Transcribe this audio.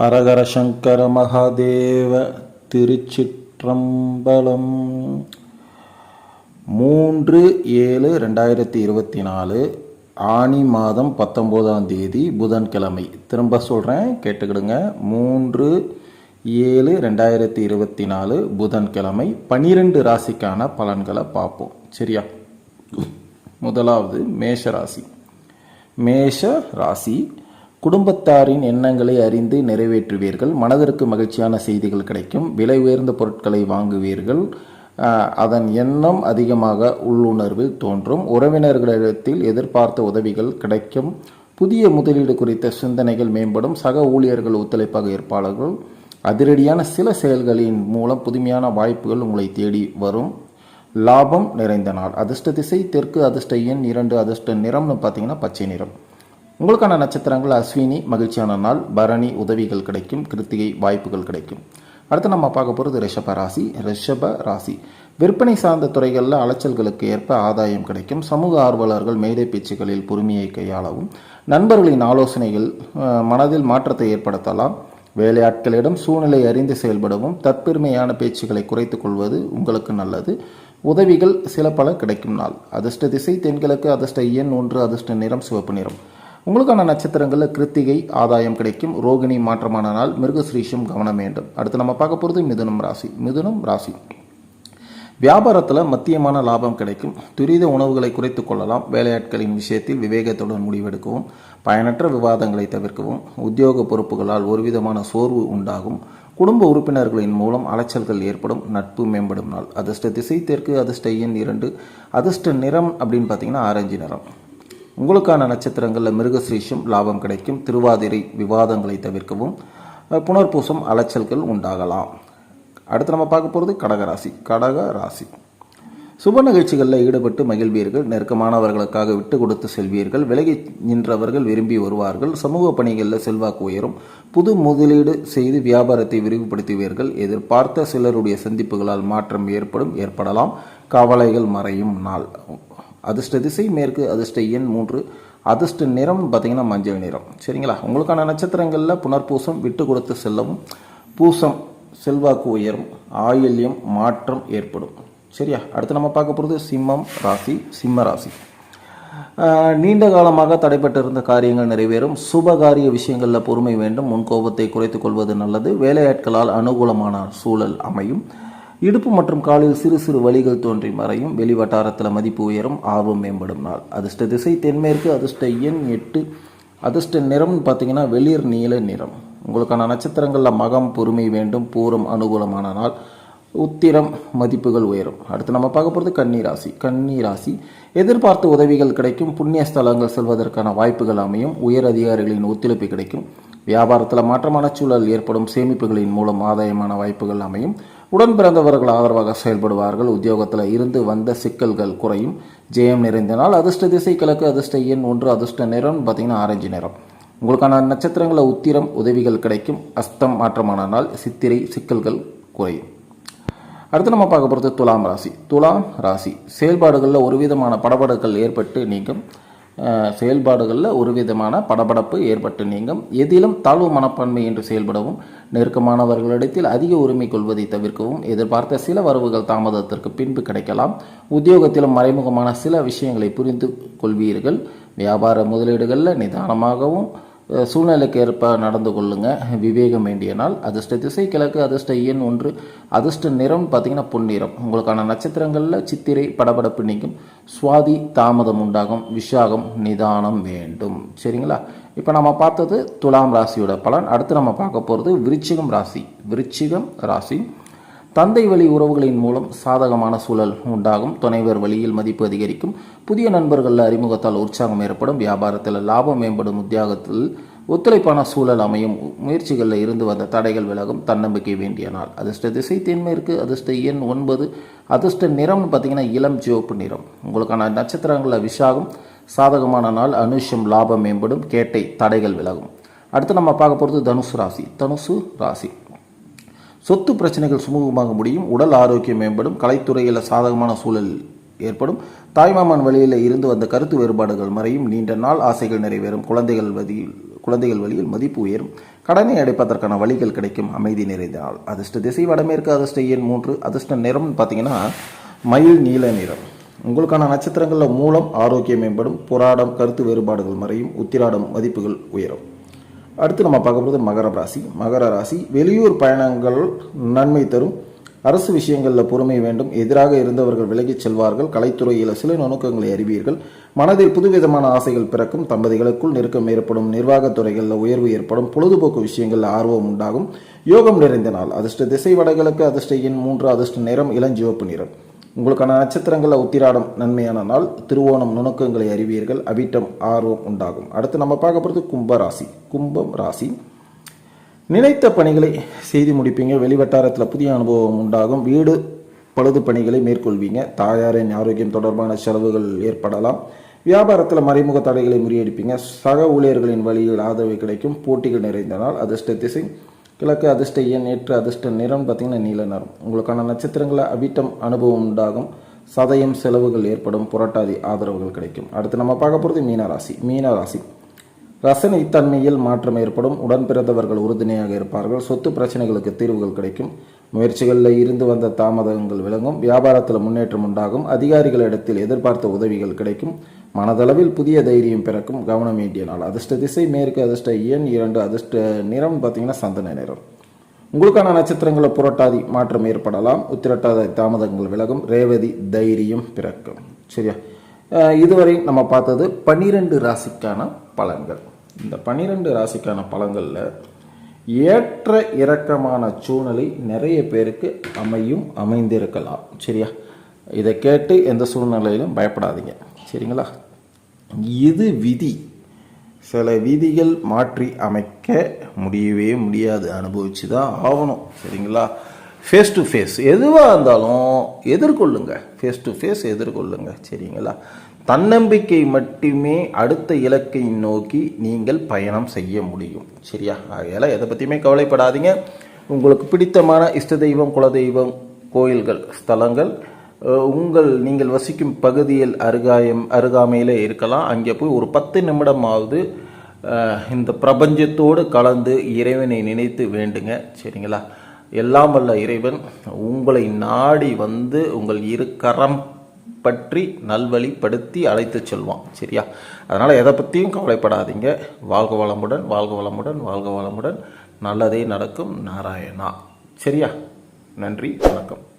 ஹரஹர சங்கர மகாதேவ திருச்சிற்றம்பலம். மூன்று ஏழு ரெண்டாயிரத்தி இருபத்தி நாலு ஆனி மாதம் பத்தொம்போதாம் தேதி புதன்கிழமை. திரும்ப சொல்கிறேன் கேட்டுக்கிடுங்க. மூன்று ஏழு ரெண்டாயிரத்தி இருபத்தி நாலு புதன்கிழமை பன்னிரெண்டு ராசிக்கான பலன்களை பார்ப்போம். சரியா? முதலாவது மேஷ ராசி. மேஷ ராசி. குடும்பத்தாரின் எண்ணங்களை அறிந்து நிறைவேற்றுவீர்கள். மனதிற்கு மகிழ்ச்சியான செய்திகள் கிடைக்கும். விலை உயர்ந்த பொருட்களை வாங்குவீர்கள். அதன் எண்ணம் அதிகமாக உள்ளுணர்வு தோன்றும். உறவினர்களிடத்தில் எதிர்பார்த்த உதவிகள் கிடைக்கும். புதிய முதலீடு குறித்த சிந்தனைகள் மேம்படும். சக ஊழியர்கள் ஒத்துழைப்பாக இருப்பாளர்கள் அதிரடியான சில செயல்களின் மூலம் புதுமையான வாய்ப்புகள் உங்களை தேடி வரும். லாபம் நிறைந்த நாள். அதிர்ஷ்ட திசை தெற்கு அதிர்ஷ்ட எண் இரண்டு அதிர்ஷ்ட நிறம்னு பார்த்தீங்கன்னா பச்சை நிறம். உங்களுக்கான நட்சத்திரங்கள் அஸ்வினி மகிழ்ச்சியான நாள் பரணி உதவிகள் கிடைக்கும் கிருத்திகை வாய்ப்புகள் கிடைக்கும். அடுத்து நம்ம பார்க்க போகிறது ரிஷப ராசி. ரிஷப ராசி. விற்பனை சார்ந்த துறைகளில் அலைச்சல்களுக்கு ஏற்ப ஆதாயம் கிடைக்கும். சமூக ஆர்வலர்கள் மேடை பேச்சுகளில் பொறுமையை கையாளவும் நண்பர்களின் ஆலோசனைகள் மனதில் மாற்றத்தை ஏற்படுத்தலாம். வேலையாட்களிடம் சூழ்நிலை அறிந்து செயல்படவும் தற்பெருமையான பேச்சுக்களை குறைத்து கொள்வது உங்களுக்கு நல்லது. உதவிகள் சில பல கிடைக்கும் நாள். அதிர்ஷ்ட திசை தென்கிழக்கு அதிர்ஷ்ட எண் ஒன்று அதிர்ஷ்ட நிறம் சிவப்பு நிறம். உங்களுக்கான நட்சத்திரங்களில் கிருத்திகை ஆதாயம் கிடைக்கும். ரோகிணி மாற்றமான நாள் மிருகஸ்ரீஷம் கவனம் வேண்டும். அடுத்து நம்ம பார்க்க போகிறது மிதுனம் ராசி. மிதுனம் ராசி. வியாபாரத்தில் மத்தியமான லாபம் கிடைக்கும். துரித உணவுகளை குறைத்து கொள்ளலாம். வேலையாட்களின் விஷயத்தில் விவேகத்துடன் முடிவெடுக்கவும் பயனற்ற விவாதங்களை தவிர்க்கவும் உத்தியோக பொறுப்புகளால் ஒருவிதமான சோர்வு உண்டாகும். குடும்ப உறுப்பினர்களின் மூலம் அலைச்சல்கள் ஏற்படும். நட்பு மேம்படும் நாள். அதிர்ஷ்ட திசை தெற்கு அதிர்ஷ்ட எண் இரண்டு. அதிர்ஷ்ட நிறம் அப்படின்னு பார்த்தீங்கன்னா ஆரஞ்சு நிறம். உங்களுக்கான நட்சத்திரங்களில் மிருகஸ்ரீஷம் லாபம் கிடைக்கும். திருவாதிரை விவாதங்களை தவிர்க்கவும். புனர்பூசம் அலைச்சல்கள் உண்டாகலாம். அடுத்து நம்ம பார்க்க போகிறது கடகராசி. கடக ராசி சுப நிகழ்ச்சிகளில் ஈடுபட்டு மகிழ்வீர்கள். நெருக்கமானவர்களுக்காக விட்டு கொடுத்து செல்வீர்கள். விலகி நின்றவர்கள் விரும்பி வருவார்கள். சமூக பணிகளில் செல்வாக்கு உயரும். புது முதலீடு செய்து வியாபாரத்தை விரிவுபடுத்துவீர்கள். எதிர்பார்த்த சிலருடைய சந்திப்புகளால் மாற்றம் ஏற்படும் ஏற்படலாம். கவலைகள் மறையும் நாள். அதிர்ஷ்ட திசை மேற்கு அதிர்ஷ்ட எண் மூன்று. அதிர்ஷ்ட நிறம் பார்த்திங்கன்னா மஞ்சள் நிறம். சரிங்களா? உங்களுக்கான நட்சத்திரங்களில் புனர்பூசம் விட்டு கொடுத்து செல்லவும் பூசம் செல்வாக்கு உயரும் ஆயுள்யம் மாற்றம் ஏற்படும். சரியா? அடுத்து நம்ம பார்க்க போகிறது சிம்மம் ராசி சிம்ம ராசி. ஆஹ், நீண்ட காலமாக தடைப்பட்டிருந்த காரியங்கள் நிறைவேறும். சுபகாரிய விஷயங்களில் பொறுமை வேண்டும். முன்கோபத்தை குறைத்துக் கொள்வது நல்லது. வேலையாட்களால் அனுகூலமான சூழல் அமையும். இடுப்பு மற்றும் காலில் சிறு சிறு வழிகள் தோன்றி மறையும். வெளி வட்டாரத்தில் மதிப்பு உயரும் ஆர்வம் மேம்படும் நாள். அதிர்ஷ்ட திசை தென்மேற்கு அதிர்ஷ்ட எண் எட்டு. அதிர்ஷ்ட நிறம்னு பார்த்தீங்கன்னா வெளிர் நீல நிறம். உங்களுக்கான நட்சத்திரங்களில் மகம் பொறுமை வேண்டும் பூரம் அனுகூலமான நாள். உத்திரம் மதிப்புகள் உயரும். அடுத்து நம்ம பார்க்க போகிறது கன்னிராசி. கன்னிராசி எதிர்பார்த்த உதவிகள் கிடைக்கும். புண்ணிய ஸ்தலங்கள் செல்வதற்கான வாய்ப்புகள் அமையும். உயர் அதிகாரிகளின் ஒத்துழைப்பு கிடைக்கும். வியாபாரத்தில் மாற்றமான சூழல் ஏற்படும். சேமிப்புகளின் மூலம் ஆதாயமான வாய்ப்புகள் அமையும். உடன் பிறந்தவர்கள் ஆதரவாக செயல்படுவார்கள். உத்தியோகத்தில் இருந்து வந்த சிக்கல்கள் குறையும். ஜெயம் நிறைந்த நாள் அதிர்ஷ்ட திசை கிழக்கு அதிர்ஷ்ட எண் ஒன்று அதிர்ஷ்ட நிறம் பார்த்தீங்கன்னா ஆரஞ்சு நிறம். உங்களுக்கான நட்சத்திரங்களை உத்திரம் உதவிகள் கிடைக்கும். அஸ்தம் மாற்றமான நாள் சித்திரை சிக்கல்கள் குறையும். அடுத்து நம்ம பார்க்க போகிறது துலாம் ராசி. துலாம் ராசி. செயல்பாடுகளில் ஒரு விதமான படபடங்கள் ஏற்பட்டு நீங்கும். செயல்பாடுகளில் ஒரு விதமான படபடப்பு ஏற்பட்டு நீங்கும். எதிலும் தாழ்வு மனப்பான்மை என்று செயல்படவும் நெருக்கமானவர்களிடத்தில் அதிக உரிமை கொள்வதை தவிர்க்கவும் எதிர்பார்த்த சில வரவுகள் தாமதத்திற்கு பின்பு கிடைக்கலாம். உத்தியோகத்திலும் மறைமுகமான சில விஷயங்களை புரிந்து கொள்வீர்கள். வியாபார முதலீடுகளில் நிதானமாகவும் சூழ்நிலைக்கு ஏற்ப நடந்து கொள்ளுங்க. விவேகம் வேண்டிய நாள். அதிர்ஷ்ட திசை கிழக்கு அதிர்ஷ்ட எண் ஒன்று. அதிர்ஷ்ட நிறம் பார்த்தீங்கன்னா பொன்னிறம். உங்களுக்கான நட்சத்திரங்களில் சித்திரை படபடப்பு நீக்கும் சுவாதி தாமதம் உண்டாகும். விஷாகம் நிதானம் வேண்டும். சரிங்களா? இப்போ நம்ம பார்த்தது துலாம் ராசியோட பலன். அடுத்து நம்ம பார்க்க போகிறது விருச்சிகம் ராசி. விருச்சிகம் ராசி. தந்தை வழி உறவுகளின் மூலம் சாதகமான சூழல் உண்டாகும். துணைவர் வழியில் மதிப்பு அதிகரிக்கும். புதிய நண்பர்கள் அறிமுகத்தால் உற்சாகம் ஏற்படும். வியாபாரத்தில் லாபம் மேம்படும். உத்தியாகத்தில் ஒத்துழைப்பான சூழல் அமையும். முயற்சிகளில் இருந்து வந்த தடைகள் விலகும். தன்னம்பிக்கை வேண்டிய நாள். அதிர்ஷ்ட திசை தென்மேற்கு அதிர்ஷ்ட எண் ஒன்பது. அதிர்ஷ்ட நிறம்னு பார்த்தீங்கன்னா இளம் சிவப்பு நிறம். உங்களுக்கான நட்சத்திரங்களில் விஷாகம் சாதகமான நாள். அனுஷம் லாபம் மேம்படும். கேட்டை தடைகள் விலகும். அடுத்து நம்ம பார்க்க போகிறது தனுசு ராசி. தனுசு ராசி. சொத்து பிரச்சனைகள் சுமூகமாக முடியும் உடல் ஆரோக்கியம் மேம்படும் கலைத்துறையில் சாதகமான சூழல் ஏற்படும். தாய்மாமன் வழியில் இருந்து வந்த கருத்து வேறுபாடுகள் மறையும். நீண்ட நாள் ஆசைகள் நிறைவேறும். குழந்தைகள் வழியில் குழந்தைகள் வழியில் மதிப்பு உயரும். கடனை அடைப்பதற்கான வழிகள் கிடைக்கும். அமைதி நிறைந்த நாள் அதிர்ஷ்ட திசை வடமேற்கு அதிர்ஷ்ட எண் மூன்று. அதிர்ஷ்ட நிறம்னு பார்த்தீங்கன்னா மயில் நீல நிறம். உங்களுக்கான நட்சத்திரங்களில் மூலம் ஆரோக்கியம் மேம்படும். புராடம் கருத்து வேறுபாடுகள் மறையும். உத்திராடம் மதிப்புகள் உயரும். அடுத்து நம்ம பார்க்க போகிறது மகர ராசி. மகர ராசி வெளியூர் பயணங்கள் நன்மை தரும். அரசு விஷயங்களில் பொறுமை வேண்டும். எதிராக இருந்தவர்கள் விலகிச் செல்வார்கள். கலைத்துறையில் சில நுணுக்கங்களை அறிவீர்கள். மனதில் புதுவிதமான ஆசைகள் பிறக்கும். தம்பதிகளுக்குள் நெருக்கம் ஏற்படும். நிர்வாகத் துறைகளில் உயர்வு ஏற்படும். பொழுதுபோக்கு விஷயங்களில் ஆர்வம் உண்டாகும். யோகம் நிறைந்த நாள். அதிர்ஷ்ட திசை வடகிழக்கு அதிர்ஷ்ட எண் மூன்று அதிர்ஷ்ட நிறம் இளஞ்சிவப்பு நிறம். உங்களுக்கான நட்சத்திரங்களில் உத்திராடம் நன்மையான நாள் திருவோணம் நுணுக்கங்களை அறிவீர்கள். அவிட்டம் ஆர்வம் உண்டாகும். அடுத்து நம்ம பார்க்க போகிறது கும்ப ராசி கும்பம் ராசி. நினைத்த பணிகளை செய்து முடிப்பீங்க. வெளிவட்டாரத்தில் புதிய அனுபவம் உண்டாகும். வீடு பழுது பணிகளை மேற்கொள்வீங்க. தாயாரின் ஆரோக்கியம் தொடர்பான செலவுகள் ஏற்படலாம். வியாபாரத்தில் மறைமுக தடைகளை முறியடிப்பீங்க. சக ஊழியர்களின் வழியில் ஆதரவு கிடைக்கும். போட்டிகள் நிறைந்த நாள் அதிர்ஷ்ட திசை. கிழக்கு அதிர்ஷ்ட எண் நேற்று அதிர்ஷ்ட நிறம் பார்த்தீங்கன்னா நீல நிறம். உங்களுக்கான நட்சத்திரங்களை அவிட்டம் அனுபவம் உண்டாகும். சதயம் செலவுகள் ஏற்படும். புரட்டாதி ஆதரவுகள் கிடைக்கும். அடுத்து நம்ம பார்க்க போகிறது மீனராசி மீனராசி ரசனை தன்மையில் மாற்றம் ஏற்படும். உடன்பிறந்தவர்கள் உறுதுணையாக இருப்பார்கள். சொத்து பிரச்சனைகளுக்கு தீர்வுகள் கிடைக்கும். முயற்சிகளில் இருந்து வந்த தாமதங்கள் விளங்கும். வியாபாரத்தில் முன்னேற்றம் உண்டாகும். அதிகாரிகளிடத்தில் எதிர்பார்த்த உதவிகள் கிடைக்கும். மனதளவில் புதிய தைரியம் பிறக்கும் கவனம் வேண்டிய நாள். அதிர்ஷ்ட திசை மேற்கு அதிர்ஷ்ட எண் இரண்டு அதிர்ஷ்ட நிறம் பார்த்தீங்கன்னா சந்தன நிறம். உங்களுக்கான நட்சத்திரங்களை புரட்டாதி மாற்றம் ஏற்படலாம். உத்திரட்டாதி தாமதங்கள் விலகும். ரேவதி தைரியம் பிறக்கும். சரியா? இதுவரை நம்ம பார்த்தது பன்னிரெண்டு ராசிக்கான பலன்கள். இந்த பன்னிரெண்டு ராசிக்கான பலன்களில் ஏற்ற இறக்கமான சூழ்நிலை நிறைய பேருக்கு அமையும் அமைந்திருக்கலாம். சரியா? இதை கேட்டு எந்த சூழ்நிலையிலும் பயப்படாதீங்க. சரிங்களா? இது விதி. சில விதிகள் மாற்றி அமைக்க முடியவே முடியாது. அனுபவிச்சு தான் ஆகணும். சரிங்களா? ஃபேஸ் டு ஃபேஸ் எதுவாக இருந்தாலும் எதிர்கொள்ளுங்க. ஃபேஸ் டு ஃபேஸ் எதிர்கொள்ளுங்க. சரிங்களா? தன்னம்பிக்கை மட்டுமே அடுத்த இலக்கை நோக்கி நீங்கள் பயணம் செய்ய முடியும். சரியா? ஆகையால் எதை பற்றியுமே கவலைப்படாதீங்க. உங்களுக்கு பிடித்தமான இஷ்ட தெய்வம் குலதெய்வம் கோயில்கள் ஸ்தலங்கள் உங்கள் நீங்கள் வசிக்கும் பகுதியில் அருகாயம் அருகாமையில் இருக்கலாம். அங்கே போய் ஒரு பத்து நிமிடமாவது இந்த பிரபஞ்சத்தோடு கலந்து இறைவனை நினைத்து வேண்டுங்க. சரிங்களா? எல்லாம் வல்ல இறைவன் உங்களை நாடி வந்து உங்கள் இரு கரம் பற்றி நல்வழிப்படுத்தி அழைத்து செல்வான். சரியா? அதனால் எதை பற்றியும் கவலைப்படாதீங்க. வாழ்க வளமுடன் வாழ்க வளமுடன் வாழ்க வளமுடன். நல்லதே நடக்கும். நாராயணா. சரியா? நன்றி வணக்கம்.